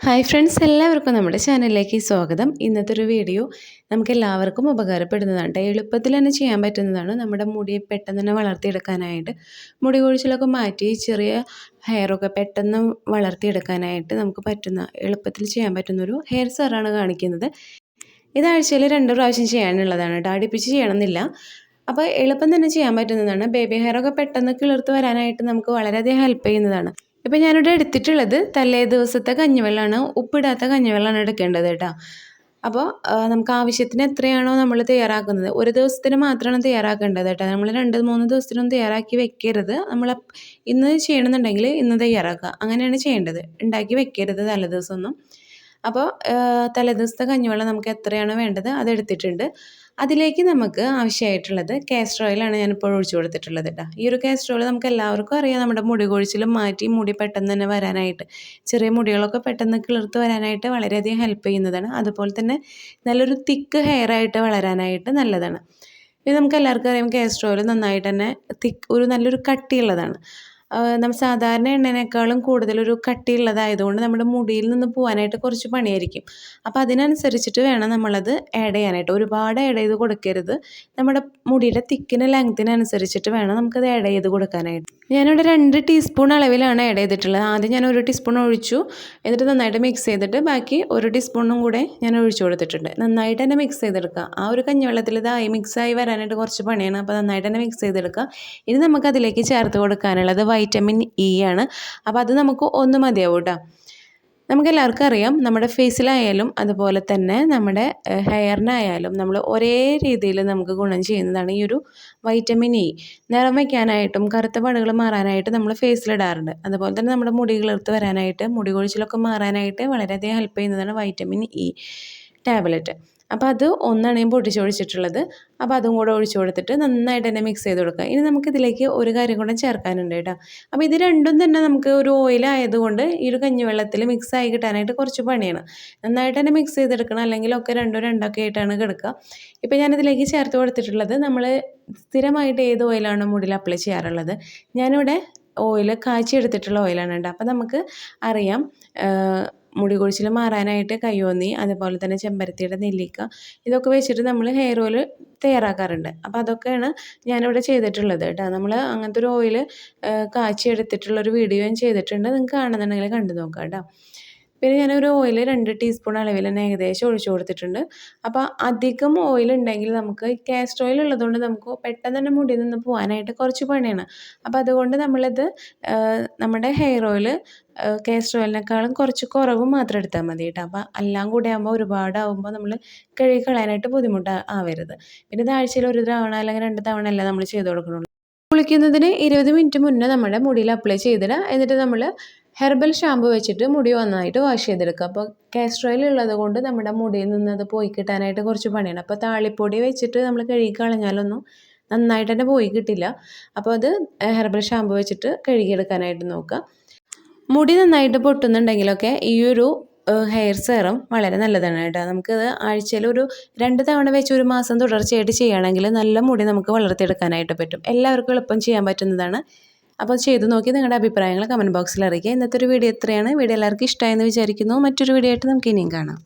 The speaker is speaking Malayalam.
ഹായ് ഫ്രണ്ട്സ് എല്ലാവർക്കും നമ്മുടെ ചാനലിലേക്ക് സ്വാഗതം. ഇന്നത്തെ ഒരു വീഡിയോ നമുക്ക് എല്ലാവർക്കും ഉപകാരപ്പെടുന്നതാണ് എളുപ്പത്തിൽ തന്നെ ചെയ്യാൻ പറ്റുന്നതാണ്. നമ്മുടെ മുടി പെട്ടെന്ന് തന്നെ വളർത്തിയെടുക്കാനായിട്ട്. മുടി കൊഴിച്ചിലൊക്കെ മാറ്റി ചെറിയ ഹെയറൊക്കെ പെട്ടെന്ന് വളർത്തിയെടുക്കാനായിട്ട് നമുക്ക് പറ്റുന്ന എളുപ്പത്തിൽ ചെയ്യാൻ പറ്റുന്ന ഒരു ഹെയർ സെറാണ് കാണിക്കുന്നത്. ഇത് ആഴ്ചയിൽ രണ്ട് പ്രാവശ്യം ചെയ്യാനുള്ളതാണ് കേട്ടോ അടുപ്പിച്ച് ചെയ്യണമെന്നില്ല. അപ്പോൾ എളുപ്പം തന്നെ ചെയ്യാൻ പറ്റുന്നതാണ്. ബേബി ഹെയറൊക്കെ പെട്ടെന്ന് കിളിർത്ത് വരാനായിട്ട് നമുക്ക് വളരെയധികം ഹെൽപ്പ് ചെയ്യുന്നതാണ്. ഇപ്പം ഞാനിവിടെ എടുത്തിട്ടുള്ളത് തലേ ദിവസത്തെ കഞ്ഞിവെള്ളമാണ് ഉപ്പിടാത്ത കഞ്ഞിവെള്ളമാണ് എടുക്കേണ്ടത് കേട്ടോ. അപ്പോൾ നമുക്ക് ആവശ്യത്തിന് എത്രയാണോ നമ്മൾ തയ്യാറാക്കുന്നത്. ഒരു ദിവസത്തിന് മാത്രമാണ് തയ്യാറാക്കേണ്ടത് കേട്ടോ. നമ്മൾ രണ്ട് മൂന്ന് ദിവസത്തിനൊന്നും തയ്യാറാക്കി വെക്കരുത്. നമ്മൾ ഇന്ന് ചെയ്യണമെന്നുണ്ടെങ്കിൽ ഇന്ന് തയ്യാറാക്കുക. അങ്ങനെയാണ് ചെയ്യേണ്ടത്. ഉണ്ടാക്കി വെക്കരുത് തലേദിവസമൊന്നും അപ്പോൾ തലേദിവസത്തെ കഞ്ഞിവെള്ളം നമുക്ക് എത്രയാണ് വേണ്ടത് അതെടുത്തിട്ടുണ്ട്. അതിലേക്ക് നമുക്ക് ആവശ്യമായിട്ടുള്ളത് കാസ്റ്റർ ഓയിലാണ് ഞാനിപ്പോൾ ഒഴിച്ചു കൊടുത്തിട്ടുള്ളത് കേട്ടോ ഈ ഒരു കാസ്റ്റർ ഓയിൽ നമുക്ക് എല്ലാവർക്കും അറിയാം. നമ്മുടെ മുടി കൊഴിച്ചിലും മാറ്റി മുടി പെട്ടെന്ന് തന്നെ വരാനായിട്ട് ചെറിയ മുടികളൊക്കെ പെട്ടെന്ന് കിളിർത്ത് വരാനായിട്ട് വളരെയധികം ഹെൽപ്പ് ചെയ്യുന്നതാണ്. അതുപോലെ തന്നെ നല്ലൊരു തിക്ക് ഹെയർ ആയിട്ട് വളരാനായിട്ട് നല്ലതാണ്. ഇത് നമുക്ക് എല്ലാവർക്കും അറിയാം കാസ്റ്റർ ഓയിൽ നന്നായിട്ട് തന്നെ തിക്ക് ഒരു നല്ലൊരു കട്ടിയുള്ളതാണ്. നമ്മൾ സാധാരണ എണ്ണേനേക്കാളും കൂടുതലൊരു കട്ടിയുള്ളതായതുകൊണ്ട് നമ്മുടെ മുടിയിൽ നിന്ന് പോകാനായിട്ട് കുറച്ച് പണിയായിരിക്കും. അപ്പോൾ അതിനനുസരിച്ചിട്ട് വേണം നമ്മളത് ആഡ് ചെയ്യാനായിട്ട്. ഒരുപാട് ആഡ് ചെയ്ത് കൊടുക്കരുത്. നമ്മുടെ മുടിയുടെ തിക്കിന് ലെങ്ത്തിനനുസരിച്ചിട്ട് വേണം നമുക്കത് ആഡ് ചെയ്ത് കൊടുക്കാനായിട്ട്. ഞാനിവിടെ രണ്ട് ടീസ്പൂൺ അളവിലാണ് ആഡ് ചെയ്തിട്ടുള്ളത്. ആദ്യം ഞാൻ ഒരു ടീസ്പൂൺ ഒഴിച്ചു. എന്നിട്ട് നന്നായിട്ട് മിക്സ് ചെയ്തിട്ട് ബാക്കി ഒരു ടീസ്പൂണും കൂടെ ഞാൻ ഒഴിച്ചു കൊടുത്തിട്ടുണ്ട്. നന്നായിട്ട് തന്നെ മിക്സ് ചെയ്തെടുക്കുക. ആ ഒരു കഞ്ഞിവെള്ളത്തിൽ ഇതായി മിക്സായി വരാനായിട്ട് കുറച്ച് പണിയാണ്. അപ്പോൾ നന്നായിട്ട് തന്നെ മിക്സ് ചെയ്തെടുക്കുക. ഇനി നമുക്കതിലേക്ക് ചേർത്ത് കൊടുക്കാനുള്ളത് വൈറ്റമിൻ ഇ ആണ്. അപ്പോൾ അത് നമുക്ക് ഒന്ന് മതിയാവും കേട്ടോ നമുക്കെല്ലാവർക്കും അറിയാം നമ്മുടെ ഫേസിലായാലും അതുപോലെ തന്നെ നമ്മുടെ ഹെയറിനായാലും നമ്മൾ ഒരേ രീതിയിൽ നമുക്ക് ഗുണം ചെയ്യുന്നതാണ് ഈ ഒരു വൈറ്റമിൻ ഇ നിറം വയ്ക്കാനായിട്ടും കറുത്ത പാടുകൾ മാറാനായിട്ട് നമ്മൾ ഫേസിലിടാറുണ്ട്. അതുപോലെ തന്നെ നമ്മുടെ മുടി കിളിർത്ത് വരാനായിട്ട് മുടി കൊഴിച്ചിലൊക്കെ മാറാനായിട്ട് വളരെയധികം ഹെൽപ്പ് ചെയ്യുന്നതാണ് വൈറ്റമിൻ ഇ ടാബ്ലറ്റ് അപ്പോൾ അത് ഒന്നാണ് ഞാൻ പൊട്ടിച്ചൊഴിച്ചിട്ടുള്ളത്. അപ്പോൾ അതും കൂടെ ഒഴിച്ചു കൊടുത്തിട്ട് നന്നായിട്ട് തന്നെ മിക്സ് ചെയ്ത് കൊടുക്കുക. ഇനി നമുക്ക് ഇതിലേക്ക് ഒരു കാര്യം കൂടെ ചേർക്കാനുണ്ട് കേട്ടോ. അപ്പോൾ ഇത് രണ്ടും തന്നെ നമുക്ക് ഒരു ഓയിലായതുകൊണ്ട് ഈ ഒരു കഞ്ഞിവെള്ളത്തിൽ മിക്സ് ആയി കിട്ടാനായിട്ട് കുറച്ച് പണിയാണ്. നന്നായിട്ട് തന്നെ മിക്സ് ചെയ്തെടുക്കണം. അല്ലെങ്കിൽ ഒക്കെ രണ്ടോ രണ്ടൊക്കെ ആയിട്ടാണ് കിടക്കുക. ഇപ്പോൾ ഞാനിതിലേക്ക് ചേർത്ത് കൊടുത്തിട്ടുള്ളത് നമ്മൾ സ്ഥിരമായിട്ട് ഏത് ഓയിലാണ് മുടിയിൽ അപ്ലൈ ചെയ്യാറുള്ളത്. ഞാനിവിടെ ഓയിൽ കാച്ചിയെടുത്തിട്ടുള്ള ഓയിലാണ് കേട്ടോ. അപ്പോൾ നമുക്ക് അറിയാം മുടി കൊഴിച്ചിൽ മാറാനായിട്ട് കയ്യോന്നി അതുപോലെ തന്നെ ചെമ്പരത്തിയുടെ നെല്ലിക്ക ഇതൊക്കെ വെച്ചിട്ട് നമ്മൾ ഹെയർ ഓയിൽ തയ്യാറാക്കാറുണ്ട്. അപ്പോൾ അതൊക്കെയാണ് ഞാനിവിടെ ചെയ്തിട്ടുള്ളത് കേട്ടോ. നമ്മൾ അങ്ങനത്തെ ഒരു ഓയിൽ കാച്ചി എടുത്തിട്ടുള്ളൊരു വീഡിയോ ഞാൻ ചെയ്തിട്ടുണ്ട്. നിങ്ങൾക്ക് കാണുന്നുണ്ടെങ്കിൽ കണ്ടു നോക്കാം കേട്ടോ. പിന്നെ ഞാനൊരു ഓയിൽ രണ്ട് ടീസ്പൂൺ അളവിൽ തന്നെ ഏകദേശം ഒഴിച്ചു കൊടുത്തിട്ടുണ്ട്. അപ്പോൾ അധികം ഓയിൽ ഉണ്ടെങ്കിൽ നമുക്ക് കാസ്റ്റർ ഓയിൽ ഉള്ളതുകൊണ്ട് നമുക്ക് പെട്ടെന്ന് തന്നെ മുടി നിന്ന് പോകാനായിട്ട് കുറച്ച് പണിയാണ്. അപ്പോൾ അതുകൊണ്ട് നമ്മളത് നമ്മുടെ ഹെയർ ഓയിൽ കാസ്റ്റർ ഓയിലിനേക്കാളും കുറച്ച് കുറവ് മാത്രം എടുത്താൽ മതി കേട്ടോ. അപ്പോൾ എല്ലാം കൂടെ ആകുമ്പോൾ ഒരുപാടാകുമ്പോൾ നമ്മൾ കഴുകി കളയാനായിട്ട് ബുദ്ധിമുട്ട് ആവരുത്. പിന്നെ ഇത് ആഴ്ചയിൽ ഒരു തവണ അല്ലെങ്കിൽ രണ്ട് തവണ അല്ല നമ്മൾ ചെയ്ത് കൊടുക്കണുള്ളൂ കുളിക്കുന്നതിന് ഇരുപത് മിനിറ്റ് മുന്നേ നമ്മുടെ മുടിയിൽ അപ്ലൈ ചെയ്തിടുക. എന്നിട്ട് നമ്മൾ ഹെർബൽ ഷാമ്പു വെച്ചിട്ട് മുടി നന്നായിട്ട് വാഷ് ചെയ്തെടുക്കുക. അപ്പോൾ കാസ്ട്രോയിൽ ഉള്ളത് കൊണ്ട് നമ്മുടെ മുടിയിൽ നിന്ന് അത് പോയി കിട്ടാനായിട്ട് കുറച്ച് പണിയാണ്. അപ്പോൾ താളിപ്പൊടി വെച്ചിട്ട് നമ്മൾ കഴുകി കളഞ്ഞാലൊന്നും നന്നായിട്ട് തന്നെ പോയി കിട്ടില്ല. അപ്പോൾ അത് ഹെർബൽ ഷാമ്പു വെച്ചിട്ട് കഴുകിയെടുക്കാനായിട്ട് നോക്കുക. മുടി നന്നായിട്ട് പൊട്ടുന്നുണ്ടെങ്കിലൊക്കെ ഈ ഒരു ഹെയർ സെറം വളരെ നല്ലതാണ് കേട്ടോ. നമുക്കത് ആഴ്ചയിൽ ഒരു രണ്ട് തവണ വെച്ച് ഒരു മാസം തുടർച്ചയായിട്ട് ചെയ്യുകയാണെങ്കിൽ നല്ല മുടി നമുക്ക് വളർത്തിയെടുക്കാനായിട്ട് പറ്റും. എല്ലാവർക്കും എളുപ്പം ചെയ്യാൻ പറ്റുന്നതാണ്. അപ്പോൾ ചെയ്ത് നോക്കി നിങ്ങളുടെ അഭിപ്രായങ്ങൾ കമന്റ് ബോക്സിൽ അറിയിക്കുക. ഇന്നത്തെ ഒരു വീഡിയോ എത്രയാണ് വീഡിയോ എല്ലാവർക്കും ഇഷ്ടമായെന്ന് വിചാരിക്കുന്നു. മറ്റൊരു വീഡിയോ ആയിട്ട് നമുക്ക് ഇനിയും കാണാം.